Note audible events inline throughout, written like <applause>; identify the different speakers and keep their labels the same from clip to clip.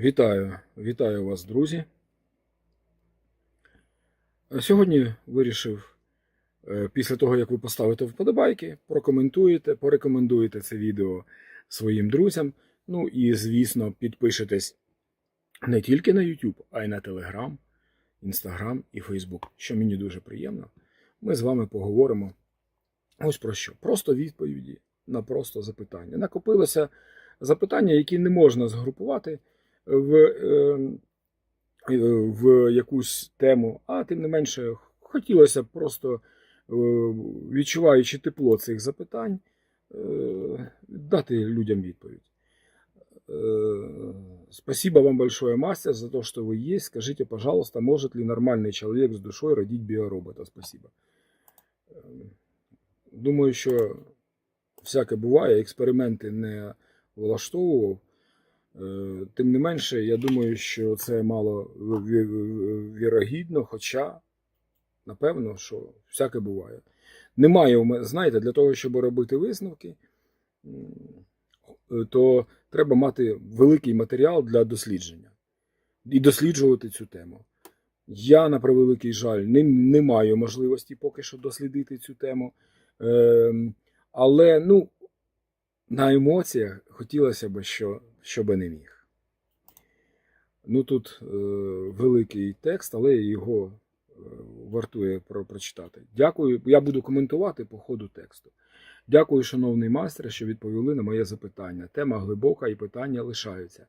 Speaker 1: Вітаю, вітаю вас, друзі. Сьогодні вирішив, е, після того, як ви поставите вподобайки, прокоментуєте, порекомендуєте це відео своїм друзям. Ну і, звісно, підпишетесь не тільки на YouTube, а й на Telegram, Instagram і Facebook, що мені дуже приємно. Ми з вами поговоримо ось про що. Просто відповіді на просто запитання. Накопилося запитання, які не можна згрупувати в, е, е, в якусь тему, а тим не менше хотілося б просто, е, відчуваючи тепло цих запитань, е, дати людям відповідь. Э, Спасибо вам большое, мастер, за то, что вы есть. Скажите, пожалуйста, может ли нормальный человек с душой родить биоробота? Спасибо. Е, Думаю, що всяке буває, експерименти не влаштовував. Е, Тим не менше, я думаю, що це мало ві- ві- вірогідно, хоча, напевно, що всяке буває. Немає знаєте, для того, щоб робити висновки, е, то треба мати великий матеріал для дослідження і досліджувати цю тему. Я, на превеликий жаль, не, не маю можливості поки що дослідити цю тему. Ем, але ну, на емоціях хотілося б, що, щоб не міг. Ну тут е, великий текст, але його е, вартує про, прочитати. Дякую. Я буду коментувати по ходу тексту. Дякую, шановний майстер, що відповіли на моє запитання. Тема глибока і питання лишаються.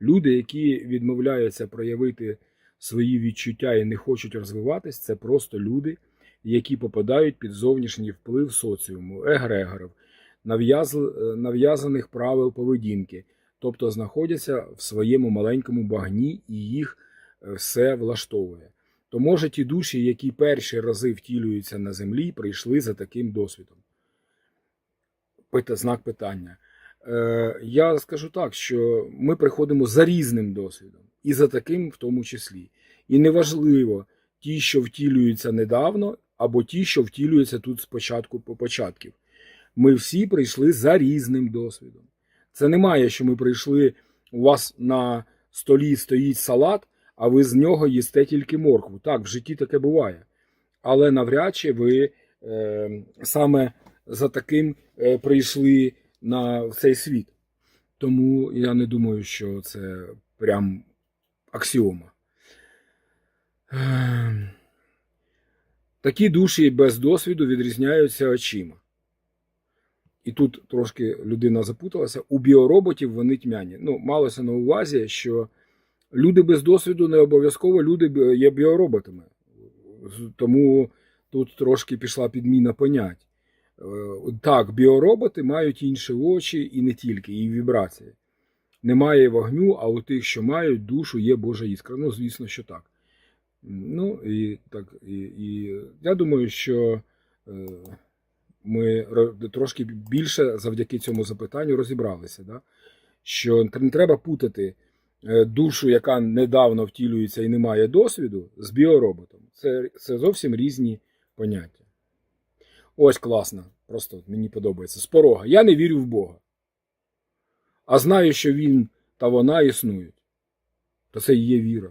Speaker 1: Люди, які відмовляються проявити свої відчуття і не хочуть розвиватись, це просто люди, які попадають під зовнішній вплив соціуму, егрегорів, е, нав'язаних правил поведінки, тобто знаходяться в своєму маленькому багні і їх е, все влаштовує. То може ті душі, які перші рази втілюються на землі, прийшли за таким досвідом. Знак питання. Е, я скажу так, що ми приходимо за різним досвідом, і за таким в тому числі. І неважливо, ті, що втілюються недавно, або ті, що втілюються тут спочатку по початків. Ми всі прийшли за різним досвідом. Це немає, що ми прийшли, у вас на столі стоїть салат, а ви з нього їсте тільки моркву. Так, в житті таке буває. Але навряд чи ви е, саме за таким е, прийшли на цей світ. Тому я не думаю, що це прям аксіома. Ем, Такі душі без досвіду відрізняються очима. І тут трошки людина запуталася. У біороботів вони тьмяні. Ну, малося на увазі, що люди без досвіду не обов'язково люди є біороботами. Тому тут трошки пішла підміна понять. Е, Так, біороботи мають інші очі і не тільки, і вібрації. Немає вогню, а у тих, що мають душу, є Божа іскра. Ну, звісно, що так. Ну і так, і, і я думаю, що е, ми трошки більше завдяки цьому запитанню розібралися, да? що не треба путати е, душу, яка недавно втілюється і не має досвіду, з біороботом. Це, це зовсім різні поняття. Ось класно, просто мені подобається. З порога. Я не вірю в Бога. А знаю, що він та вона існують. То це і є віра.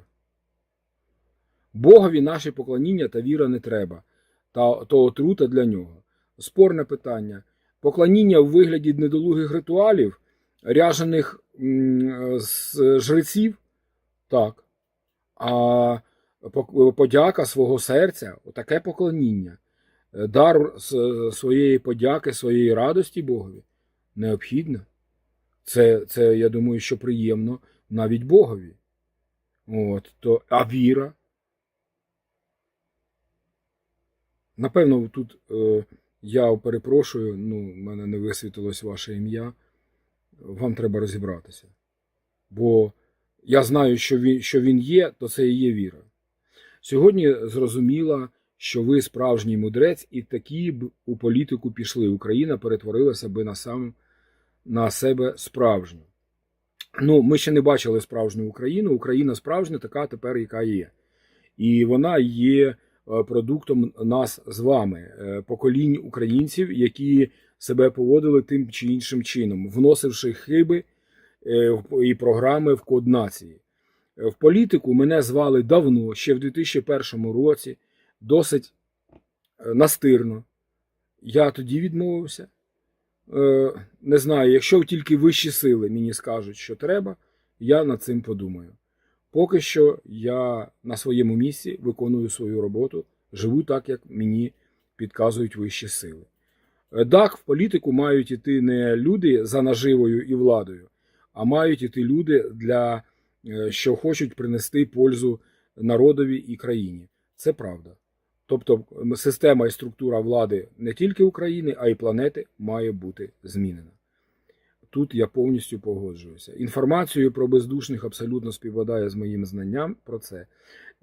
Speaker 1: Богові наше поклоніння та віра не треба, та то отрута для нього. Спорне питання. Поклоніння в вигляді недолугих ритуалів, ряжених з жреців? Так. А подяка свого серця отаке поклоніння, е, дар своєї подяки, своєї радості Богові необхідно. Це, це, я думаю, що приємно навіть Богові. От, то, а віра? Напевно, тут е, я перепрошую, ну, в мене не висвітилось ваше ім'я. Вам треба розібратися. Бо я знаю, що він, що він є, то це і є віра. Сьогодні зрозуміла, що ви справжній мудрець, і такі б у політику пішли. Україна перетворилася би на сам на себе справжню. Ну, ми ще не бачили справжню Україну. Україна справжня така тепер, яка є. І вона є продуктом нас з вами, е, поколінь українців, які себе поводили тим чи іншим чином, вносивши хиби е, і програми в код нації. Е, В політику мене звали давно, ще в 2001 році, досить е, настирно. Я тоді відмовився. Е, Не знаю, якщо тільки вищі сили мені скажуть, що треба, я над цим подумаю. Поки що я на своєму місці виконую свою роботу, живу так, як мені підказують вищі сили. Е, Так, в політику мають іти не люди за наживою і владою, а мають іти люди, для, е, що хочуть принести пользу народові і країні. Це правда. Тобто система і структура влади не тільки України, а й планети має бути змінена. Тут я повністю погоджуюся. Інформацією про бездушних абсолютно співпадає з моїм знанням про це.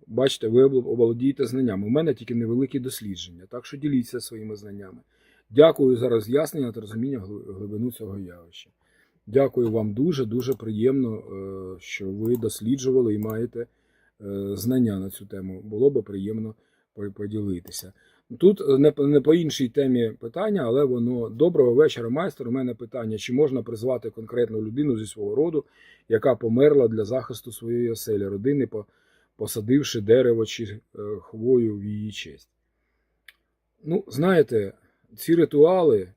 Speaker 1: Бачите, ви оболодієте знаннями. У мене тільки невеликі дослідження, так що діліться своїми знаннями. Дякую за роз'яснення та розуміння глибину цього явища. Дякую вам дуже, дуже приємно, е, що ви досліджували і маєте е, знання на цю тему. Було би приємно поділитися. Тут е, не, по- іншій темі питання, але воно доброго вечора, майстер. У мене питання: чи можна призвати конкретну людину зі свого роду, яка померла для захисту своєї оселі, родини, посадивши дерево чи е, хвою в її честь? Ну, знаєте, ці ритуали,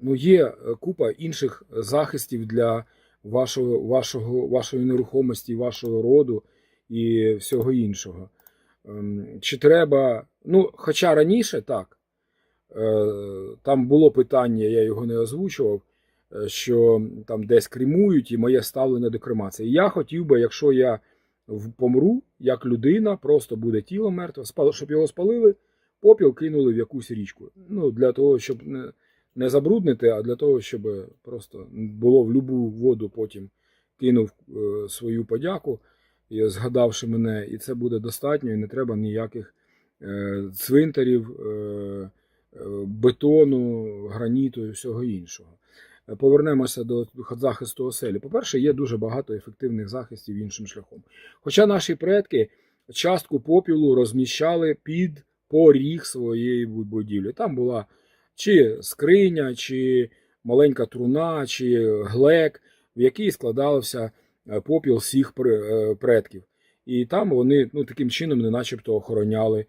Speaker 1: ну, є е, купа інших захистів для вашого, вашого, вашої нерухомості, вашого роду і всього іншого. Ем, Чи треба. Ну, хоча раніше так, е, там було питання, я його не озвучував, е, що там десь кремують і моє ставлення до кремації. Я хотів би, якщо я помру, як людина, просто буде тіло мертве, щоб його спалили, попіл кинули в якусь річку. Ну, для того, щоб не, забруднити, а для того, щоб просто було в любу воду потім кинув е, свою подяку згадавши мене, і це буде достатньо, і не треба ніяких цвинтарів, е, е, бетону, граніту і всього іншого. Е, Повернемося до захисту оселі. По-перше, є дуже багато ефективних захистів іншим шляхом. Хоча наші предки частку попілу розміщали під поріг своєї будівлі. Там була чи скриня, чи маленька труна, чи глек, в якій складався е, попіл всіх е, предків. І там вони ну, таким чином не начебто охороняли е,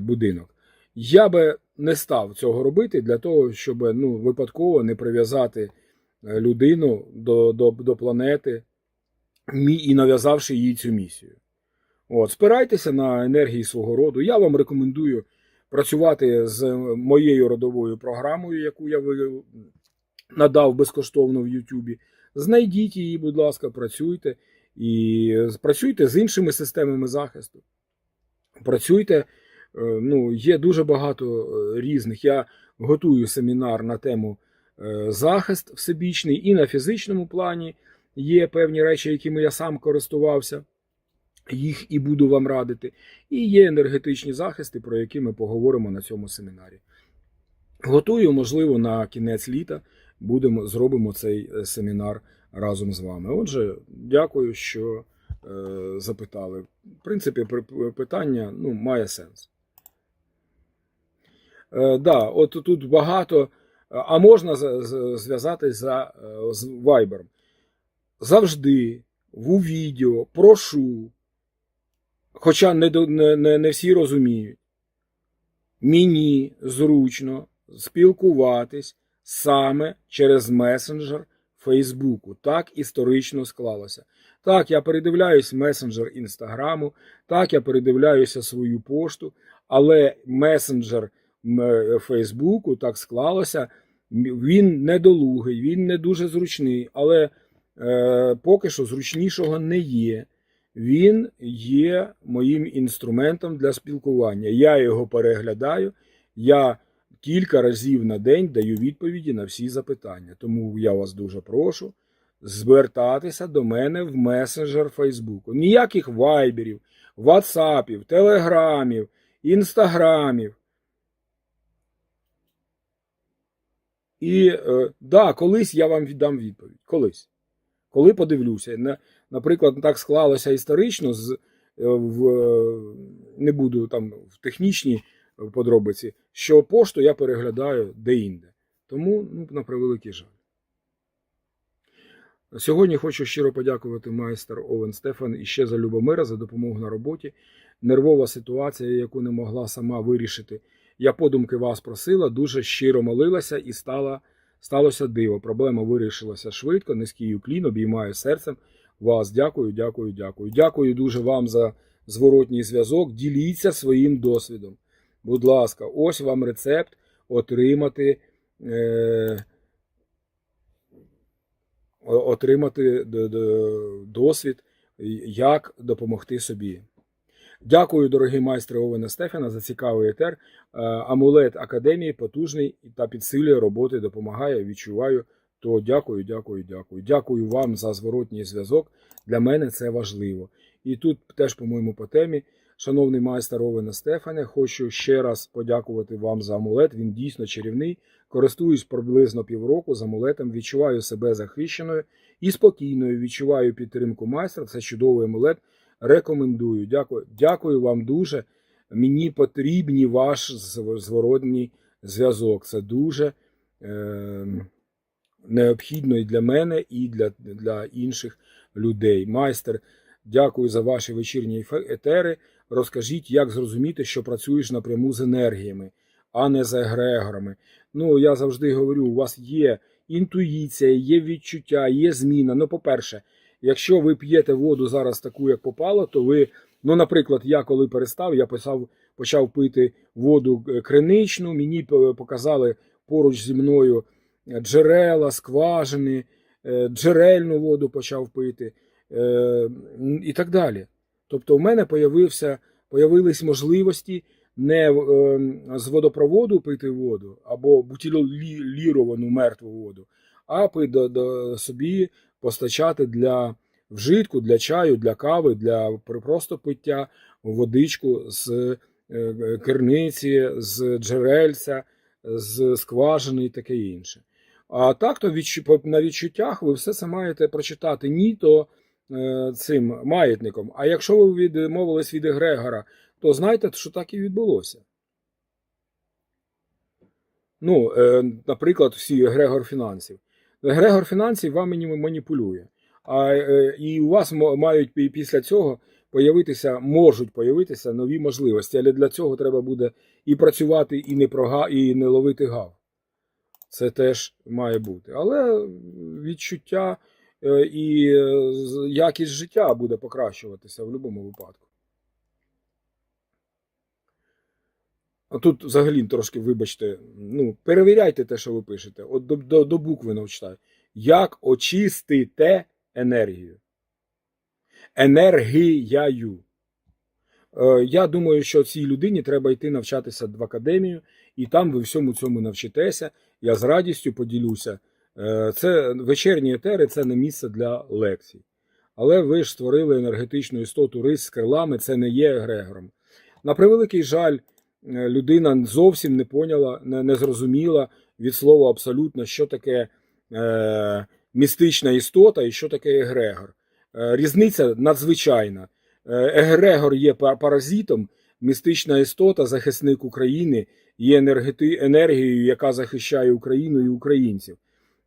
Speaker 1: будинок. Я би не став цього робити для того, щоб ну, випадково не прив'язати е, людину до, до, до планети і нав'язавши їй цю місію. От, спирайтеся на енергії свого роду. Я вам рекомендую працювати з моєю родовою програмою, яку я надав безкоштовно в Ютубі. Знайдіть її, будь ласка, працюйте і працюйте з іншими системами захисту. Працюйте, е, ну, є дуже багато е, різних. Я готую семінар на тему е, захист всебічний і на фізичному плані є певні речі, якими я сам користувався. Їх і буду вам радити. І є енергетичні захисти, про які ми поговоримо на цьому семінарі. Готую, можливо, на кінець літа будемо, зробимо цей е, семінар разом з вами. Отже, дякую, що е, запитали. В принципі, питання ну, має сенс. Е, да, от тут багато. А можна зв'язатись за, е, з Viber. Завжди в відео прошу, хоча не, не, не, всі розуміють, мені зручно спілкуватись саме через месенджер Фейсбуку. Так історично склалося. Так, я передивляюсь месенджер Інстаграму, так, я передивляюся свою пошту, але месенджер Фейсбуку так склалося. Він недолугий, він не дуже зручний, але е, поки що зручнішого не є. Він є моїм інструментом для спілкування. Я його переглядаю. Я кілька разів на день даю відповіді на всі запитання. Тому я вас дуже прошу звертатися до мене в месенджер Фейсбуку. Ніяких вайберів, ватсапів, телеграмів, інстаграмів. І е, да, колись я вам віддам відповідь. Колись. Коли подивлюся. На- Наприклад, так склалося історично, з, е, в, не буду там в технічній подробиці, що пошту я переглядаю де-інде. Тому, ну, на превеликий жаль. Сьогодні хочу щиро подякувати майстер Овен Стефан і ще за Любомира за допомогу на роботі. Нервова ситуація, яку не могла сама вирішити. Я подумки вас просила, дуже щиро молилася і стала, сталося диво. Проблема вирішилася швидко, низький уклін, обіймаю серцем вас. Дякую, дякую, дякую. Дякую дуже вам за зворотній зв'язок. Діліться своїм досвідом. Будь ласка, ось вам рецепт отримати. Е- отримати досвід, як допомогти собі. Дякую, дорогий майстре Овена Стефана, за цікавий етер. Е, Амулет Академії потужний та підсилює роботи, допомагає, відчуваю. То дякую, дякую, дякую. Дякую вам за зворотній зв'язок. Для мене це важливо. І тут теж, по-моєму, по темі. Шановний майстер Овена Стефане, хочу ще раз подякувати вам за амулет. Він дійсно чарівний. Користуюсь приблизно півроку з амулетом, відчуваю себе захищеною і спокійною. Відчуваю підтримку майстра. Це чудовий амулет. Рекомендую. Дякую. Дякую вам дуже. Мені потрібний ваш зв- зворотній зв'язок. Це дуже е, необхідно і для мене, і для, для інших людей. Майстер, дякую за ваші вечірні етери. Розкажіть, як зрозуміти, що працюєш напряму з енергіями, а не з егрегорами. Ну, я завжди говорю, у вас є інтуїція, є відчуття, є зміна. Ну, по-перше, якщо ви п'єте воду зараз таку, як попало, то ви, ну, наприклад, я коли перестав, я почав, почав пити воду е, криничну, мені показали поруч зі мною джерела, скважини, е, джерельну воду почав пити е, і так далі. Тобто, в мене появився, появились можливості не е, з водопроводу пити воду або бутиліровану мертву воду, а пи- до, до собі постачати для вжитку, для чаю, для кави, для просто пиття водичку з е, керниці, з джерельця, з скважини і таке інше. А так то на відчуттях ви все це маєте прочитати ні то е, цим маятником. А якщо ви відмовились від егрегора, то знайте, що так і відбулося. Ну, е, наприклад, всі егрегор фінансів. Егрегор фінансів вами ні- маніпулює. А, е, і у вас мають пі- після цього появитися, можуть появитися нові можливості, але для цього треба буде і працювати, і не прога, і не ловити гав. Це теж має бути. Але відчуття е, і е, якість життя буде покращуватися в будь-якому випадку. А тут взагалі трошки, вибачте, ну, перевіряйте те, що ви пишете. От до, до, до букви навчаю. Як очистите енергію? Енергіяю. Е, Я думаю, що цій людині треба йти навчатися в академію, і там ви всьому цьому навчитеся. Я з радістю поділюся. Е, Це вечірні етери це не місце для лекцій. Але ви ж створили енергетичну істоту рис з крилами, це не є егрегором. На превеликий жаль, людина зовсім не поняла, не, зрозуміла від слова абсолютно, що таке е, містична істота і що таке егрегор. Е, різниця надзвичайна. Е, Егрегор є паразитом, містична істота, захисник України, є енергією, яка захищає Україну і українців.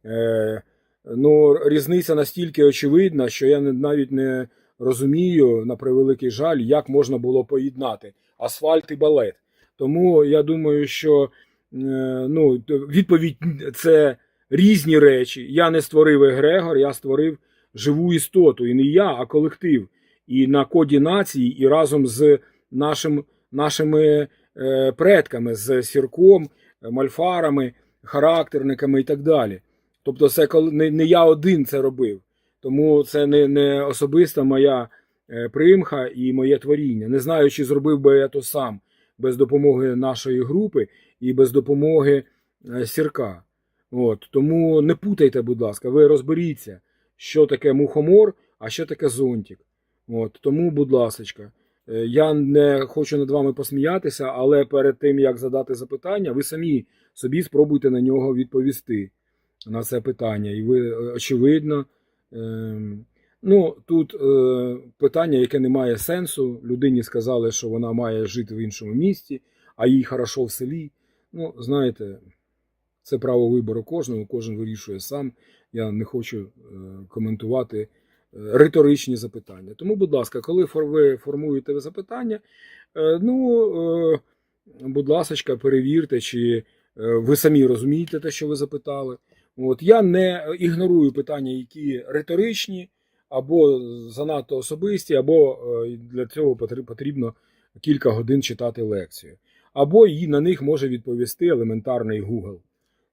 Speaker 1: Е, ну, різниця настільки очевидна, що я навіть не розумію, на превеликий жаль, як можна було поєднати асфальт і балет. Тому я думаю, що е, ну, відповідь це різні речі. Я не створив егрегор, я створив живу істоту. І не я, а колектив. І на коді нації, і разом з нашим, нашими е, предками, з сірком, мальфарами, характерниками і так далі. Тобто, це не, не я один це робив. Тому це не, не особиста моя е, примха і моє творіння. Не знаю, чи зробив би я то сам без допомоги нашої групи і без допомоги е, сірка. От, тому не путайте, будь ласка, ви розберіться, що таке мухомор, а що таке зонтик. От, тому, будь ласка, е, я не хочу над вами посміятися, але перед тим як задати запитання, ви самі собі спробуйте на нього відповісти на це питання. І ви е, очевидно. ем, Ну, тут е, питання, яке не має сенсу. Людині сказали, що вона має жити в іншому місті, а їй хорошо в селі. Ну, знаєте, це право вибору кожного, кожен вирішує сам. я не хочу е, коментувати е, риторичні запитання. Тому, будь ласка, коли ви формуєте запитання, е, ну, е, будь ласка, перевірте, чи е, ви самі розумієте те, що ви запитали. От я не ігнорую питання, які риторичні, або занадто особисті, або е, для цього потрібно кілька годин читати лекцію. Або і на них може відповісти елементарний Google.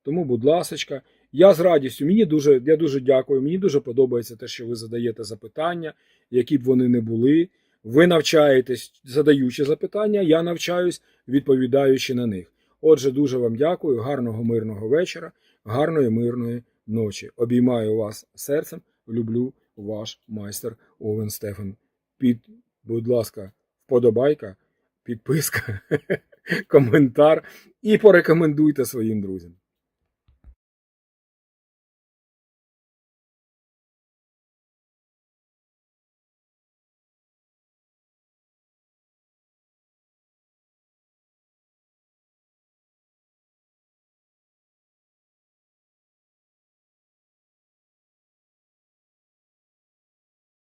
Speaker 1: Тому, будь ласка, я з радістю, мені дуже, я дуже дякую. Мені дуже подобається те, що ви задаєте запитання, які б вони не були. Ви навчаєтесь, задаючи запитання, я навчаюсь, відповідаючи на них. Отже, дуже вам дякую, гарного мирного вечора, гарної мирної ночі. Обіймаю вас серцем, люблю ваш майстер Овен Стефан. Під, будь ласка, вподобайка, підписка, <laughs> коментар і порекомендуйте своїм друзям.